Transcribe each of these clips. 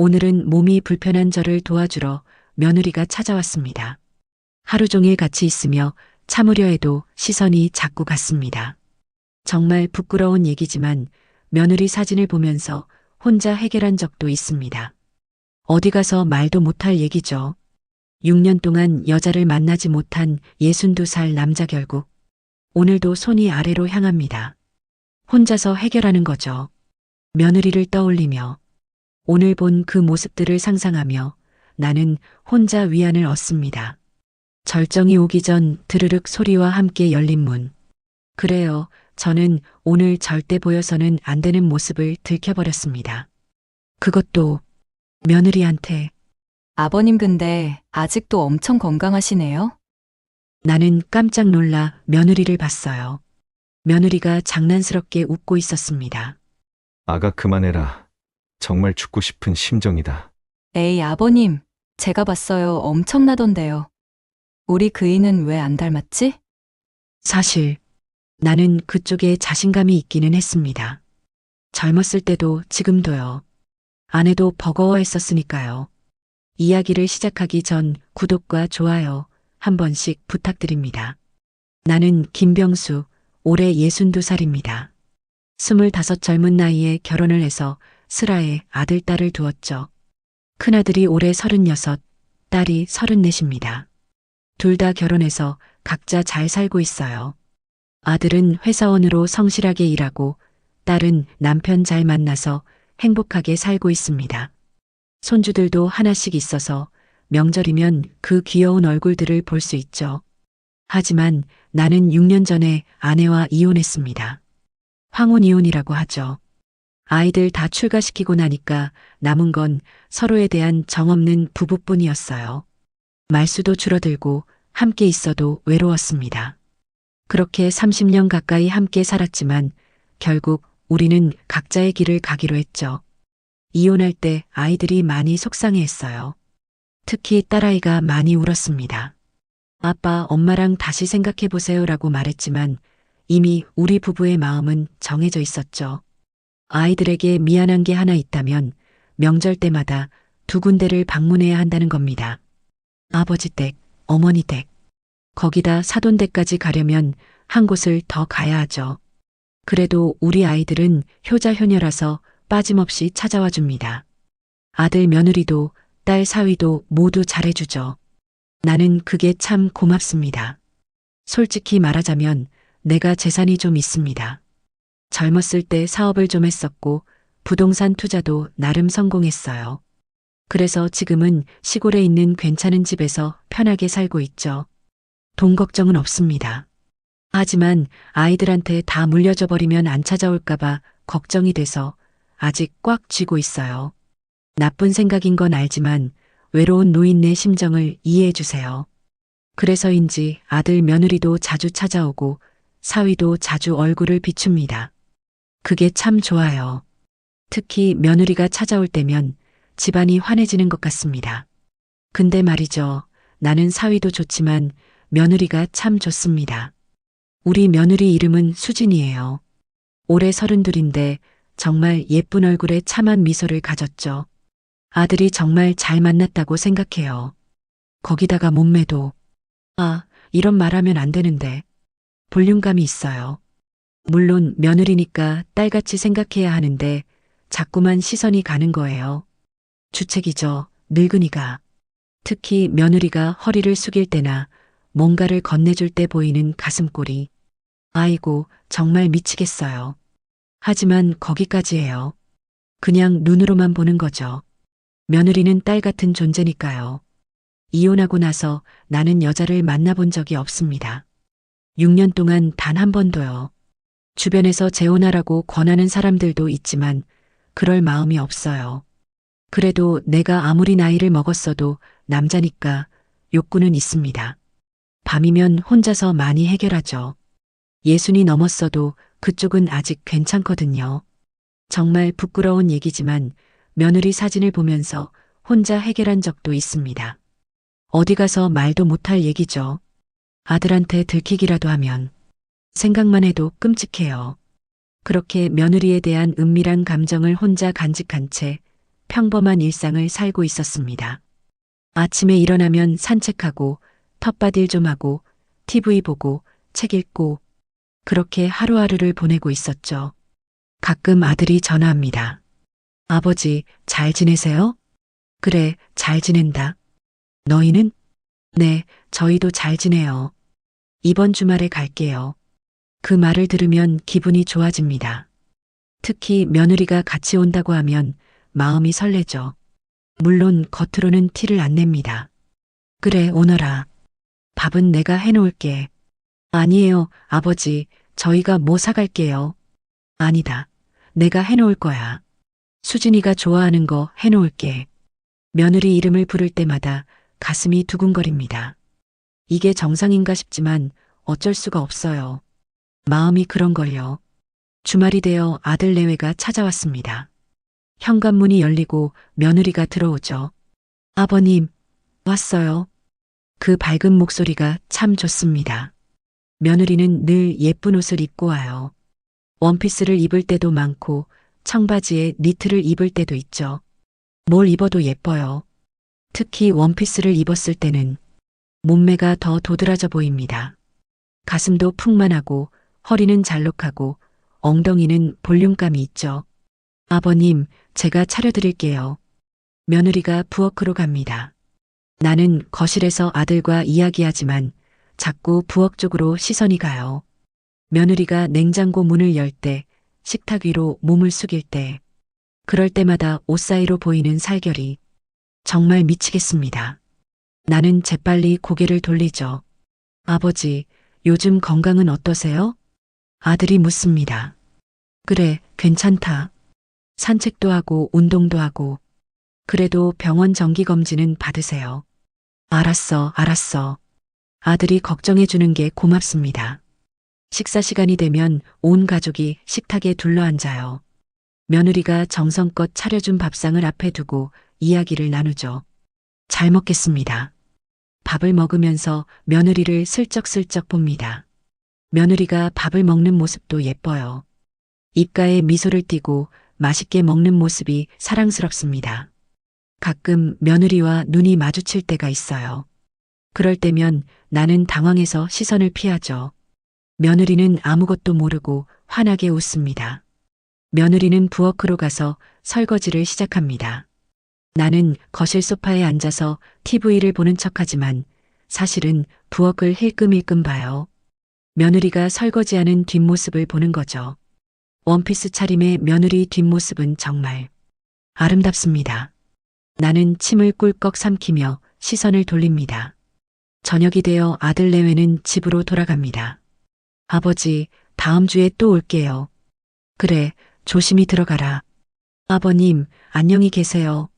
오늘은 몸이 불편한 저를 도와주러 며느리가 찾아왔습니다. 하루 종일 같이 있으며 참으려 해도 시선이 자꾸 갔습니다. 정말 부끄러운 얘기지만 며느리 사진을 보면서 혼자 해결한 적도 있습니다. 어디 가서 말도 못할 얘기죠. 6년 동안 여자를 만나지 못한 62살 남자 결국 오늘도 손이 아래로 향합니다. 혼자서 해결하는 거죠. 며느리를 떠올리며 오늘 본 그 모습들을 상상하며 나는 혼자 위안을 얻습니다. 절정이 오기 전 드르륵 소리와 함께 열린 문. 그래요. 저는 오늘 절대 보여서는 안 되는 모습을 들켜버렸습니다. 그것도 며느리한테 아버님 근데 아직도 엄청 건강하시네요? 나는 깜짝 놀라 며느리를 봤어요. 며느리가 장난스럽게 웃고 있었습니다. 아가 그만해라. 정말 죽고 싶은 심정이다. 에이, 아버님. 제가 봤어요. 엄청나던데요. 우리 그이는 왜 안 닮았지? 사실 나는 그쪽에 자신감이 있기는 했습니다. 젊었을 때도 지금도요. 아내도 버거워했었으니까요. 이야기를 시작하기 전 구독과 좋아요 한 번씩 부탁드립니다. 나는 김병수, 올해 62살입니다. 25 젊은 나이에 결혼을 해서 슬하에 아들, 딸을 두었죠. 큰아들이 올해 36, 딸이 34입니다. 둘 다 결혼해서 각자 잘 살고 있어요. 아들은 회사원으로 성실하게 일하고 딸은 남편 잘 만나서 행복하게 살고 있습니다. 손주들도 하나씩 있어서 명절이면 그 귀여운 얼굴들을 볼 수 있죠. 하지만 나는 6년 전에 아내와 이혼했습니다. 황혼 이혼이라고 하죠. 아이들 다 출가시키고 나니까 남은 건 서로에 대한 정없는 부부뿐이었어요. 말수도 줄어들고 함께 있어도 외로웠습니다. 그렇게 30년 가까이 함께 살았지만 결국 우리는 각자의 길을 가기로 했죠. 이혼할 때 아이들이 많이 속상해 했어요. 특히 딸아이가 많이 울었습니다. 아빠, 엄마랑 다시 생각해 보세요라고 말했지만 이미 우리 부부의 마음은 정해져 있었죠. 아이들에게 미안한 게 하나 있다면 명절 때마다 두 군데를 방문해야 한다는 겁니다. 아버지 댁, 어머니 댁. 거기다 사돈 댁까지 가려면 한 곳을 더 가야 하죠. 그래도 우리 아이들은 효자효녀라서 빠짐없이 찾아와 줍니다. 아들 며느리도 딸 사위도 모두 잘해주죠. 나는 그게 참 고맙습니다. 솔직히 말하자면 내가 재산이 좀 있습니다. 젊었을 때 사업을 좀 했었고 부동산 투자도 나름 성공했어요. 그래서 지금은 시골에 있는 괜찮은 집에서 편하게 살고 있죠. 돈 걱정은 없습니다. 하지만 아이들한테 다 물려줘 버리면 안 찾아올까봐 걱정이 돼서 아직 꽉 쥐고 있어요. 나쁜 생각인 건 알지만 외로운 노인네 심정을 이해해 주세요. 그래서인지 아들 며느리도 자주 찾아오고 사위도 자주 얼굴을 비춥니다. 그게 참 좋아요. 특히 며느리가 찾아올 때면 집안이 환해지는 것 같습니다. 근데 말이죠. 나는 사위도 좋지만 며느리가 참 좋습니다. 우리 며느리 이름은 수진이에요. 올해 서른둘인데 정말 예쁜 얼굴에 참한 미소를 가졌죠. 아들이 정말 잘 만났다고 생각해요. 거기다가 몸매도. 아, 이런 말하면 안 되는데. 볼륨감이 있어요. 물론 며느리니까 딸같이 생각해야 하는데 자꾸만 시선이 가는 거예요. 주책이죠. 늙은이가. 특히 며느리가 허리를 숙일 때나 뭔가를 건네줄 때 보이는 가슴골이. 아이고, 정말 미치겠어요. 하지만 거기까지예요. 그냥 눈으로만 보는 거죠. 며느리는 딸 같은 존재니까요. 이혼하고 나서 나는 여자를 만나본 적이 없습니다. 6년 동안 단 한 번도요. 주변에서 재혼하라고 권하는 사람들도 있지만 그럴 마음이 없어요. 그래도 내가 아무리 나이를 먹었어도 남자니까 욕구는 있습니다. 밤이면 혼자서 많이 해결하죠. 예순이 넘었어도 그쪽은 아직 괜찮거든요. 정말 부끄러운 얘기지만 며느리 사진을 보면서 혼자 해결한 적도 있습니다. 어디 가서 말도 못할 얘기죠. 아들한테 들키기라도 하면 생각만 해도 끔찍해요. 그렇게 며느리에 대한 은밀한 감정을 혼자 간직한 채 평범한 일상을 살고 있었습니다. 아침에 일어나면 산책하고 텃밭일 좀 하고 TV 보고 책 읽고 그렇게 하루하루를 보내고 있었죠. 가끔 아들이 전화합니다. 아버지, 잘 지내세요? 그래, 잘 지낸다. 너희는? 네, 저희도 잘 지내요. 이번 주말에 갈게요. 그 말을 들으면 기분이 좋아집니다. 특히 며느리가 같이 온다고 하면 마음이 설레죠. 물론 겉으로는 티를 안 냅니다. 그래, 오너라. 밥은 내가 해놓을게. 아니에요, 아버지. 저희가 뭐 사갈게요. 아니다. 내가 해놓을 거야. 수진이가 좋아하는 거 해놓을게. 며느리 이름을 부를 때마다 가슴이 두근거립니다. 이게 정상인가 싶지만 어쩔 수가 없어요. 마음이 그런 걸요. 주말이 되어 아들 내외가 찾아왔습니다. 현관문이 열리고 며느리가 들어오죠. 아버님, 왔어요. 그 밝은 목소리가 참 좋습니다. 며느리는 늘 예쁜 옷을 입고 와요. 원피스를 입을 때도 많고 청바지에 니트를 입을 때도 있죠. 뭘 입어도 예뻐요. 특히 원피스를 입었을 때는 몸매가 더 도드라져 보입니다. 가슴도 풍만하고 허리는 잘록하고 엉덩이는 볼륨감이 있죠. 아버님, 제가 차려드릴게요. 며느리가 부엌으로 갑니다. 나는 거실에서 아들과 이야기하지만 자꾸 부엌 쪽으로 시선이 가요. 며느리가 냉장고 문을 열 때, 식탁 위로 몸을 숙일 때, 그럴 때마다 옷 사이로 보이는 살결이 정말 미치겠습니다. 나는 재빨리 고개를 돌리죠. 아버지, 요즘 건강은 어떠세요? 아들이 묻습니다. 그래, 괜찮다. 산책도 하고 운동도 하고. 그래도 병원 정기검진은 받으세요. 알았어, 알았어. 아들이 걱정해 주는 게 고맙습니다. 식사 시간이 되면 온 가족이 식탁에 둘러앉아요. 며느리가 정성껏 차려준 밥상을 앞에 두고 이야기를 나누죠. 잘 먹겠습니다. 밥을 먹으면서 며느리를 슬쩍슬쩍 봅니다. 며느리가 밥을 먹는 모습도 예뻐요. 입가에 미소를 띠고 맛있게 먹는 모습이 사랑스럽습니다. 가끔 며느리와 눈이 마주칠 때가 있어요. 그럴 때면 나는 당황해서 시선을 피하죠. 며느리는 아무것도 모르고 환하게 웃습니다. 며느리는 부엌으로 가서 설거지를 시작합니다. 나는 거실 소파에 앉아서 TV를 보는 척하지만 사실은 부엌을 힐끔힐끔 봐요. 며느리가 설거지하는 뒷모습을 보는 거죠. 원피스 차림의 며느리 뒷모습은 정말 아름답습니다. 나는 침을 꿀꺽 삼키며 시선을 돌립니다. 저녁이 되어 아들 내외는 집으로 돌아갑니다. 아버지, 다음 주에 또 올게요. 그래, 조심히 들어가라. 아버님, 안녕히 계세요.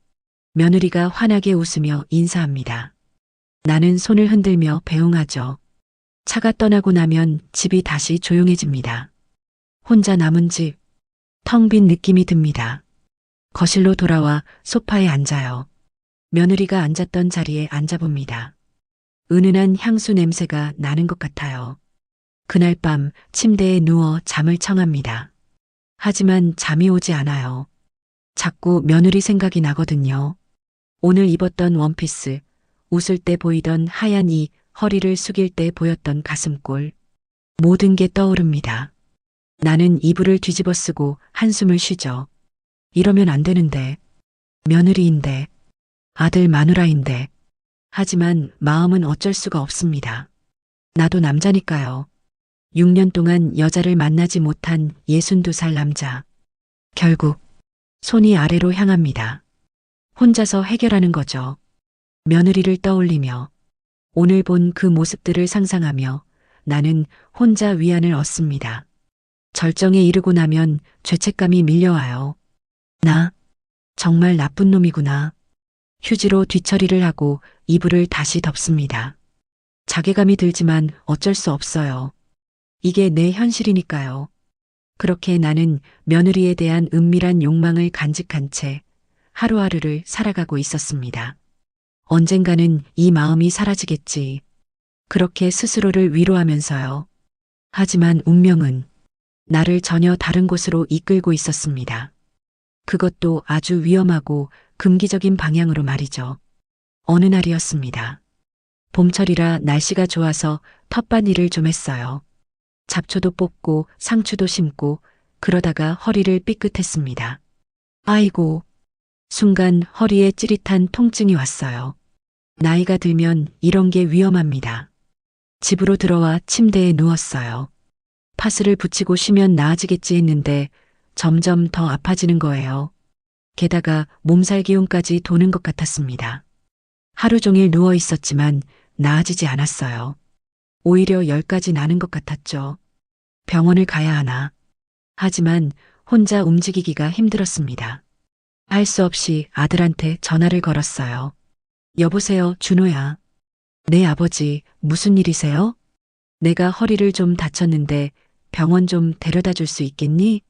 며느리가 환하게 웃으며 인사합니다. 나는 손을 흔들며 배웅하죠. 차가 떠나고 나면 집이 다시 조용해집니다. 혼자 남은 집, 텅 빈 느낌이 듭니다. 거실로 돌아와 소파에 앉아요. 며느리가 앉았던 자리에 앉아봅니다. 은은한 향수 냄새가 나는 것 같아요. 그날 밤 침대에 누워 잠을 청합니다. 하지만 잠이 오지 않아요. 자꾸 며느리 생각이 나거든요. 오늘 입었던 원피스, 웃을 때 보이던 하얀 이, 허리를 숙일 때 보였던 가슴골. 모든 게 떠오릅니다. 나는 이불을 뒤집어 쓰고 한숨을 쉬죠. 이러면 안 되는데. 며느리인데. 아들 마누라인데. 하지만 마음은 어쩔 수가 없습니다. 나도 남자니까요. 6년 동안 여자를 만나지 못한 62살 남자. 결국 손이 아래로 향합니다. 혼자서 해결하는 거죠. 며느리를 떠올리며 오늘 본 그 모습들을 상상하며 나는 혼자 위안을 얻습니다. 절정에 이르고 나면 죄책감이 밀려와요. 나 정말 나쁜 놈이구나. 휴지로 뒤처리를 하고 이불을 다시 덮습니다. 자괴감이 들지만 어쩔 수 없어요. 이게 내 현실이니까요. 그렇게 나는 며느리에 대한 은밀한 욕망을 간직한 채 하루하루를 살아가고 있었습니다. 언젠가는 이 마음이 사라지겠지. 그렇게 스스로를 위로하면서요. 하지만 운명은 나를 전혀 다른 곳으로 이끌고 있었습니다. 그것도 아주 위험하고 금기적인 방향으로 말이죠. 어느 날이었습니다. 봄철이라 날씨가 좋아서 텃밭일을 좀 했어요. 잡초도 뽑고 상추도 심고 그러다가 허리를 삐끗했습니다. 아이고. 순간 허리에 찌릿한 통증이 왔어요. 나이가 들면 이런 게 위험합니다. 집으로 들어와 침대에 누웠어요. 파스를 붙이고 쉬면 나아지겠지 했는데 점점 더 아파지는 거예요. 게다가 몸살 기운까지 도는 것 같았습니다. 하루 종일 누워 있었지만 나아지지 않았어요. 오히려 열까지 나는 것 같았죠. 병원을 가야 하나. 하지만 혼자 움직이기가 힘들었습니다. 할 수 없이 아들한테 전화를 걸었어요. 여보세요, 준호야. 네, 아버지, 무슨 일이세요? 내가 허리를 좀 다쳤는데 병원 좀 데려다 줄 수 있겠니?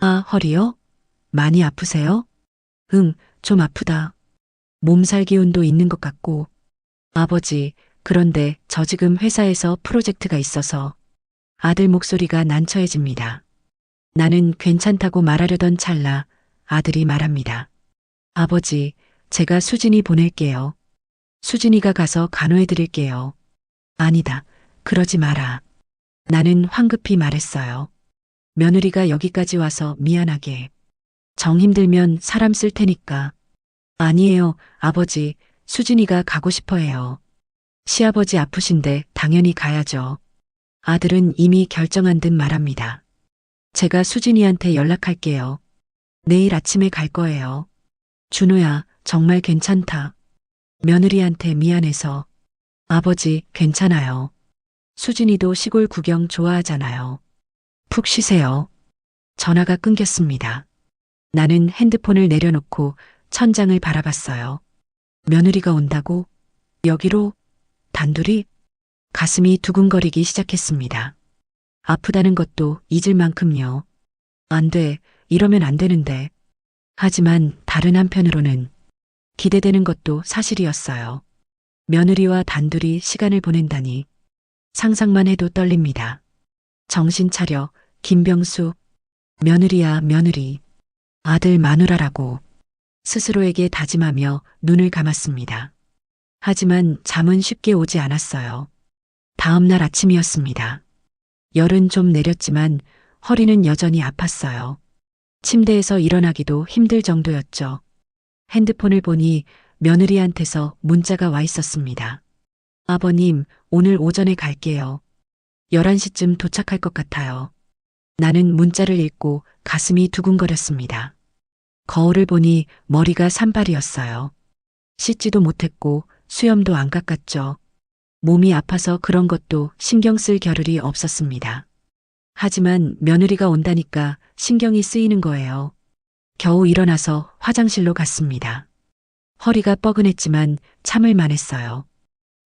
아, 허리요? 많이 아프세요? 응, 좀 아프다. 몸살 기운도 있는 것 같고. 아버지, 그런데 저 지금 회사에서 프로젝트가 있어서 아들 목소리가 난처해집니다. 나는 괜찮다고 말하려던 찰나 아들이 말합니다. 아버지, 제가 수진이 보낼게요. 수진이가 가서 간호해 드릴게요. 아니다. 그러지 마라. 나는 황급히 말했어요. 며느리가 여기까지 와서 미안하게. 정 힘들면 사람 쓸 테니까. 아니에요, 아버지. 수진이가 가고 싶어 해요. 시아버지 아프신데 당연히 가야죠. 아들은 이미 결정한 듯 말합니다. 제가 수진이한테 연락할게요. 내일 아침에 갈 거예요. 준호야, 정말 괜찮다. 며느리한테 미안해서. 아버지, 괜찮아요. 수진이도 시골 구경 좋아하잖아요. 푹 쉬세요. 전화가 끊겼습니다. 나는 핸드폰을 내려놓고 천장을 바라봤어요. 며느리가 온다고? 여기로? 단둘이? 가슴이 두근거리기 시작했습니다. 아프다는 것도 잊을 만큼요. 안 돼, 이러면 안 되는데. 하지만 다른 한편으로는 기대되는 것도 사실이었어요. 며느리와 단둘이 시간을 보낸다니 상상만 해도 떨립니다. 정신 차려, 김병수. 며느리야, 며느리. 아들 마누라라고 스스로에게 다짐하며 눈을 감았습니다. 하지만 잠은 쉽게 오지 않았어요. 다음 날 아침이었습니다. 열은 좀 내렸지만 허리는 여전히 아팠어요. 침대에서 일어나기도 힘들 정도였죠. 핸드폰을 보니 며느리한테서 문자가 와 있었습니다. 아버님, 오늘 오전에 갈게요. 11시쯤 도착할 것 같아요. 나는 문자를 읽고 가슴이 두근거렸습니다. 거울을 보니 머리가 산발이었어요. 씻지도 못했고 수염도 안 깎았죠. 몸이 아파서 그런 것도 신경 쓸 겨를이 없었습니다. 하지만 며느리가 온다니까 신경이 쓰이는 거예요. 겨우 일어나서 화장실로 갔습니다. 허리가 뻐근했지만 참을 만했어요.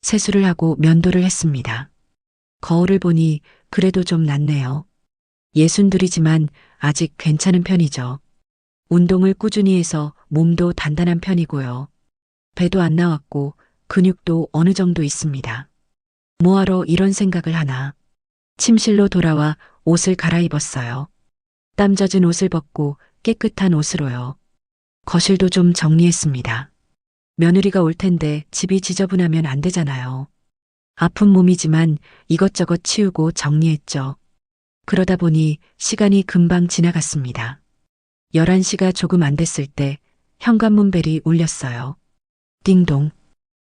세수를 하고 면도를 했습니다. 거울을 보니 그래도 좀 낫네요. 예순둘이지만 아직 괜찮은 편이죠. 운동을 꾸준히 해서 몸도 단단한 편이고요. 배도 안 나왔고 근육도 어느 정도 있습니다. 뭐하러 이런 생각을 하나. 침실로 돌아와 옷을 갈아입었어요. 땀 젖은 옷을 벗고 깨끗한 옷으로요. 거실도 좀 정리했습니다. 며느리가 올 텐데 집이 지저분하면 안 되잖아요. 아픈 몸이지만 이것저것 치우고 정리했죠. 그러다 보니 시간이 금방 지나갔습니다. 11시가 조금 안 됐을 때 현관문 벨이 울렸어요. 띵동.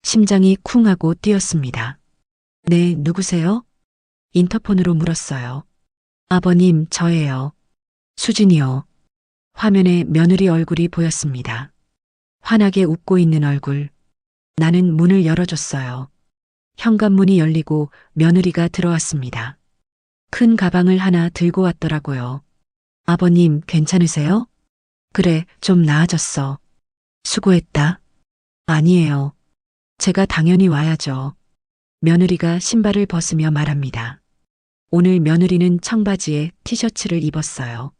심장이 쿵 하고 뛰었습니다. 네, 누구세요? 인터폰으로 물었어요. 아버님, 저예요. 수진이요. 화면에 며느리 얼굴이 보였습니다. 환하게 웃고 있는 얼굴. 나는 문을 열어줬어요. 현관문이 열리고 며느리가 들어왔습니다. 큰 가방을 하나 들고 왔더라고요. 아버님, 괜찮으세요? 그래, 좀 나아졌어. 수고했다. 아니에요. 제가 당연히 와야죠. 며느리가 신발을 벗으며 말합니다. 오늘 며느리는 청바지에 티셔츠를 입었어요.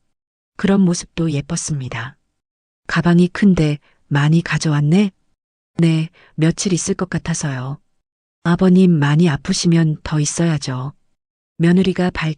그런 모습도 예뻤습니다. 가방이 큰데 많이 가져왔네? 네, 며칠 있을 것 같아서요. 아버님 많이 아프시면 더 있어야죠. 며느리가 밝